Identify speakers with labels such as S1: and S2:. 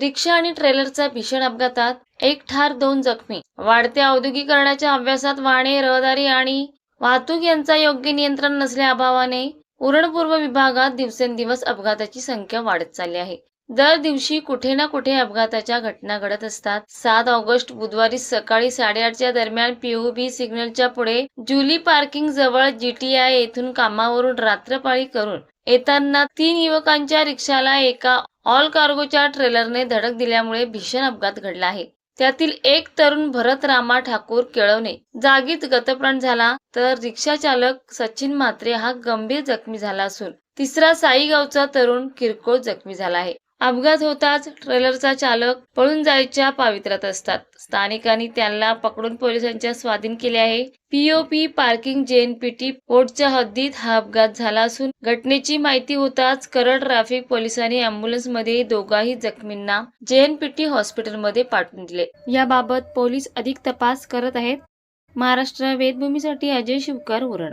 S1: रिक्षा आणि ट्रेलरचा भीषण अपघातात एक ठार दोन जखमी. वाढत्या औद्योगिकरणाच्या अभ्यासात वाहने रहदारी आणि वाहतूक यांचा योग्य नियंत्रण नसल्या अभावाने उरणपूर्व विभागात दिवसेंदिवस अपघाताची संख्या वाढत चालली आहे. दर दिवशी कुठे ना कुठे अपघाताच्या घटना घडत असतात. सात ऑगस्ट बुधवारी सकाळी साडेआठच्या दरम्यान पीओबी सिग्नलच्या पुढे जुली पार्किंग जवळ जीटीआय येथून कामावरून रात्रपाळी करून येताना तीन युवकांच्या रिक्षाला एका ऑल कार्गोच्या ट्रेलरने धडक दिल्यामुळे भीषण अपघात घडला आहे. त्यातील एक तरुण भरत रामा ठाकूर केळवणे. जागीच गतप्राण झाला तर रिक्षा चालक सचिन म्हात्रे हा गंभीर जखमी झाला असून तिसरा साईगावचा तरुण किरकोळ जखमी झाला आहे. अपघात होताच ट्रेलरचा चालक पळून जायच्या पावित्र्यात असतात. स्थानिकांनी त्यांना पकडून पोलिसांच्या स्वाधीन केले आहे. पीओपी पार्किंग जेएनपीटी पोर्टच्या हद्दीत हा अपघात झाला असून घटनेची माहिती होताच करड ट्रॅफिक पोलिसांनी अँब्युलन्समध्ये दोघाही जखमींना जेएनपीटी हॉस्पिटलमध्ये पाठवून दिले. याबाबत पोलीस अधिक तपास करत आहेत. महाराष्ट्र वेदभूमीसाठी अजय शिवकर उरण